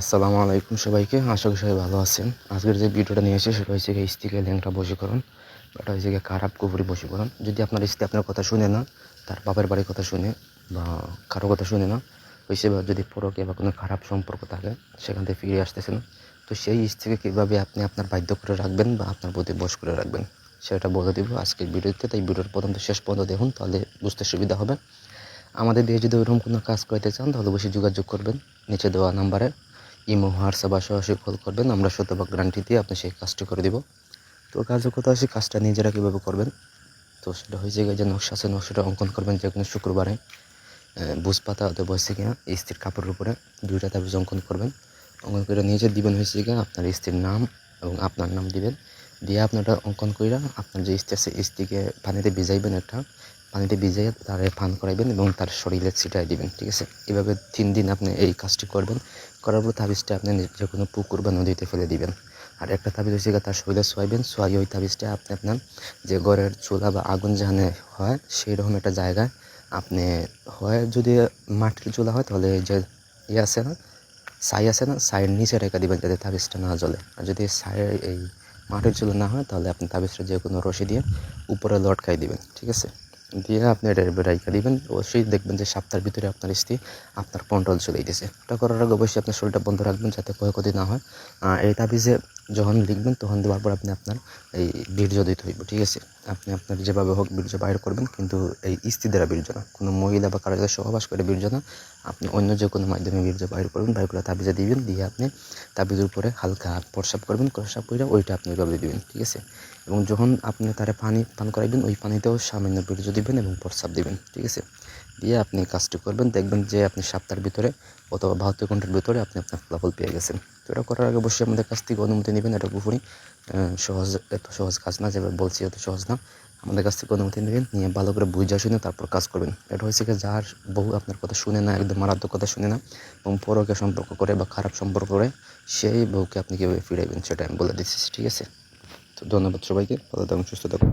আসসালামু আলাইকুম সবাইকে, আশা করি সবাই ভালো আছেন। আজকের যে ভিডিওটা নিয়ে এসে সেটা হচ্ছে গিয়ে স্ত্রীকে ল্যাংটা বশীকরণ এটা হচ্ছে গিয়ে খারাপ কুপুরি বশীকরণ। যদি আপনার স্ত্রী আপনার কথা শুনে না, তার বাপের বাড়ির কথা শুনে বা কারও কথা শুনে না, হয়েছে বা যদি পরকে বা কোনো খারাপ সম্পর্ক থাকে সেখান থেকে ফিরে আসতেছে না তো সেই স্ত্রীকে কীভাবে আপনি আপনার বাধ্য করে রাখবেন বা আপনার প্রতি বশ করে রাখবেন, সেটা বলে দেবো আজকের ভিডিওতে। তাই ভিডিওর প্রথম শেষ পর্যন্ত দেখুন, তাহলে বুঝতে সুবিধা হবে। আমাদের দিয়ে যদি ওইরকম কোনো কাজ করতে চান, তাহলে অবশ্যই যোগাযোগ করবেন, নিচে দেওয়া নাম্বারে। ইমো, হোয়াটসঅ্যাপ সরাসরি কল করবেন, আমরা শতভাগ গ্যারান্টি দিয়ে আপনি সেই কাজটি করে দিব। তো কাজের কথা আছে কাজটা নিজেরা কীভাবে করবেন? তো সেটা হয়েছে যে নকশা আছে নকশাটা অঙ্কন করবেন যে কোনো শুক্রবারে। বুঝ পাতা অথবা বসে গিয়ে স্ত্রীর কাপড়ের উপরে দুইটা তাবিজ অঙ্কন করবেন। অঙ্কন করে নিজে দিবেন হয়েছে গিয়ে আপনার স্ত্রীর নাম এবং আপনার নাম দিবেন। দিয়ে আপনারটা অঙ্কন কইরা আপনার যে স্ত্রী আছে, স্ত্রীকে পানিতে ভিজাইবেন একটা। পানিতে ভিজিয়ে তারে পান করাইবেন এবং তার শরীরে ছিটাই দিবেন, ঠিক আছে? এভাবে তিন দিন আপনি এই কাজটি করবেন। করার পর তাবিজটা আপনি যে কোনো পুকুর বা নদীতে ফেলে দিবেন। আর একটা তাবিজ হয়েছে তার শরীরে সোয়াইবেন সোয়াই ওই তাবিজটা আপনি আপনার যে ঘরের চুলা বা আগুন যেখানে হয় সেই রকম একটা জায়গায় আপনি হয়। যদি মাটির চুলা হয়, তাহলে যে ইয়ে আছে না, ছাই আছে না, ছাইয়ের নিচে রেখে দিবেন যাতে তাবিজটা না জ্বলে। আর যদি ছাইয়ের এই মাটির চুলা না হয়, তাহলে আপনি তাবিজটা যে কোনো রশি দিয়ে উপরে লটকাই দিবেন, ঠিক আছে? দিয়ে আপনি এটা রাইখা দিবেন। অবশ্যই দেখবেন যে সপ্তাহের ভিতরে আপনার স্ত্রী আপনার কন্ট্রোল চলে দিতেছে এটা করার আগে অবশ্যই আপনার শরীরটা বন্ধ রাখবেন যাতে ক্ষয়ক্ষতি না হয়। এই তাবিজে যখন লিখবেন, তখন দেওয়ার পর আপনি আপনার এই বীর্য দিতে হইব, ঠিক আছে? আপনি আপনার যেভাবে হোক বীর্য বাইর করবেন, কিন্তু এই স্ত্রী দ্বারা বীর্য না। কোনো মহিলা বা কারও সহবাস করে বীর্য না। আপনি অন্য যে কোনো মাধ্যমে বীর্য বাইর করবেন, বাইর করে তাবিজে দিবেন, দিয়ে আপনি তাবিজের উপরে হালকা প্রসাব করবেন প্রসাব করে ওইটা আপনি ওইভাবে দিবেন, ঠিক আছে? এবং যখন আপনি তারে পানি পান করাইবেন, ওই পানিতেও সামান্য বীর্য দিবেন এবং প্রসাব দিবেন, ঠিক আছে? দিয়ে আপনি কাজটি করবেন, দেখবেন যে আপনি সপ্তাহের ভিতরে অথবা বাহাত্তর ঘণ্টার ভিতরে আপনি আপনার ফলাফল পেয়ে গেছেন। তো এটা করার আগে অবশ্যই আমাদের কাছ থেকে অনুমতি নেবেন, এটা পুকুরি সহজ, এত সহজ কাজ না যেভাবে বলছি এত সহজ না। আমাদের কাছ থেকে অনুমতি নেবেন, নিয়ে ভালো করে বুঝা শুনে তারপর কাজ করবেন। এটা হয়েছে কি, যার বহু আপনার কথা শুনে না, একদম মারাত্মক কথা শুনে না, এবং পরকে সম্পর্ক করে বা খারাপ সম্পর্ক করে, সেই বউকে আপনি কীভাবে ফিরাইবেন, সেটা আমি বলে দিচ্ছি, ঠিক আছে? তো ধন্যবাদ সবাইকে, ভালো থাকুন, সুস্থ থাকুন।